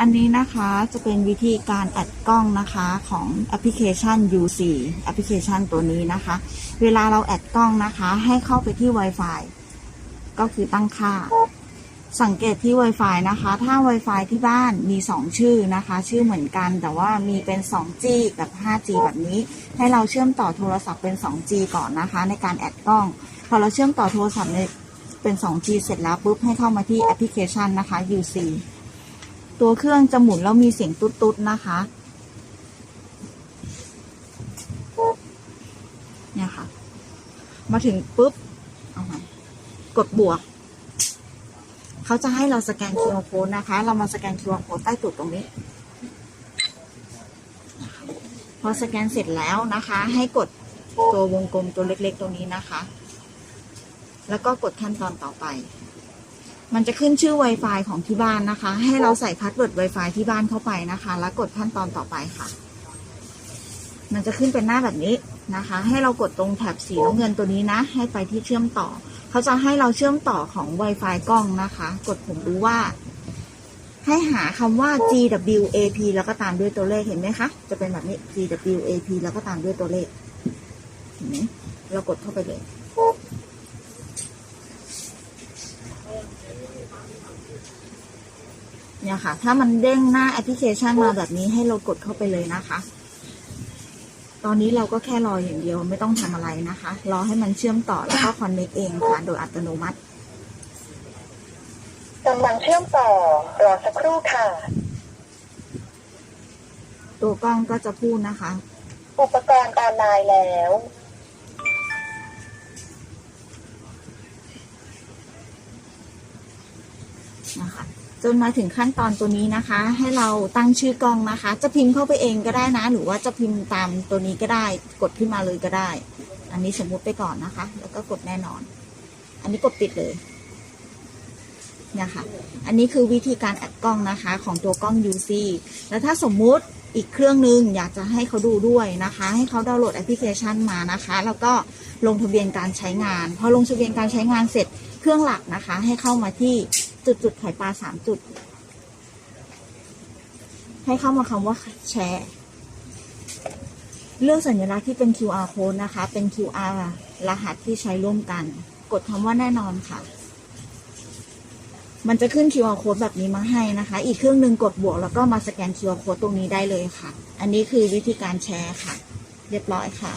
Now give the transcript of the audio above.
อันนี้นะคะจะเป็นวิธีการแอดกล้องนะคะของแอปพลิเคชัน U4 แอปพลิเคชันตัวนี้นะคะ เวลาเราแอดกล้องนะคะ ให้เข้าไปที่ Wi-Fi ก็คือตั้งค่า สังเกตที่ Wi-Fi นะคะ ถ้า Wi-Fi ที่บ้านมี 2 ชื่อนะคะ ชื่อเหมือนกัน แต่ว่ามีเป็น 2G กับ 5G แบบนี้ ให้เราเชื่อมต่อโทรศัพท์เป็น 2G ก่อนนะคะ ในการแอดกล้อง พอเราเชื่อมต่อโทรศัพท์เป็น 2G เสร็จแล้วปุ๊บให้เข้ามาที่แอปพลิเคชันนะคะ U4 ตัวเครื่องจะหมุนแล้วมีเสียงตุ๊ดๆนะคะ เนี่ยค่ะ มาถึงปุ๊บเอาใหม่กดบวก เขาจะให้เราสแกน QR code นะคะ เรามาสแกน QR code ใต้ตุดตรงนี้ พอสแกนเสร็จแล้วนะคะ ให้กดตัววงกลมตัวเล็กๆ ตรงนี้นะคะ แล้วก็กดขั้นตอนต่อไป มันจะขึ้นชื่อ Wi-Fi ของที่บ้านนะคะ ให้เราใส่พาสเวิร์ด Wi-Fi ที่บ้านเข้าไปนะคะ แล้วกดขั้นตอนต่อไปค่ะ มันจะขึ้นเป็นหน้าแบบนี้นะคะ ให้เรากดตรงแถบสีน้ำเงินตัวนี้นะ ให้ไปที่เชื่อมต่อ เขาจะให้เราเชื่อมต่อของ Wi-Fi กล้องนะคะ กดผมดูว่า ให้หาคำว่า GWAP แล้วก็ตามด้วยตัวเลขเห็นไหมคะ จะเป็นแบบนี้ GWAP แล้วก็ตามด้วยตัวเลขเห็นไหมเรากดเข้าไปเลย เนี่ยค่ะ ถ้ามันเด้งหน้าแอปพลิเคชันมาแบบนี้ให้เรากดเข้าไปเลยนะคะ ตอนนี้เราก็แค่รออย่างเดียวไม่ต้องทำอะไรนะคะ รอให้มันเชื่อมต่อแล้วก็คอนเน c t เองค่ะโดยอัตโนมัติกำลังเชื่อมต่อรอสักครู่ค่ะ ตัวกล้องก็จะพูดนะคะ อุปกรณ์ออนไลน์แล้ว นะคะ จนมาถึงขั้นตอนตัวนี้นะคะ ให้เราตั้งชื่อกล้องนะคะ จะพิมพ์เข้าไปเองก็ได้นะ หรือว่าจะพิมพ์ตามตัวนี้ก็ได้ กดขึ้นมาเลยก็ได้ อันนี้สมมุติไปก่อนนะคะ แล้วก็กดแน่นอน อันนี้กดปิดเลยเนี่ยค่ะอันนี้คือวิธีการแอดกล้องนะคะ ของตัวกล้อง UC แล้วถ้าสมมุติอีกเครื่องหนึงอยากจะให้เขาดูด้วยนะคะ ให้เขาดาวน์โหลดแอปพลิเคชันมานะคะ แล้วก็ลงทะเบียนการใช้งาน พอลงทะเบียนการใช้งานเสร็จเครื่องหลักนะคะ ให้เข้ามาที่ จุดจุดไข่ปลาสามจุด ให้เข้ามาคำว่าแชร์ เลือกสัญลักษณ์ที่เป็น QR code นะคะ เป็น QR รหัสที่ใช้ร่วมกัน กดคำว่าแน่นอนค่ะ มันจะขึ้น QR code แบบนี้มาให้นะคะ อีกเครื่องหนึ่งกดบวก แล้วก็มาสแกน QR code ตรงนี้ได้เลยค่ะ อันนี้คือวิธีการแชร์ค่ะ เรียบร้อยค่ะ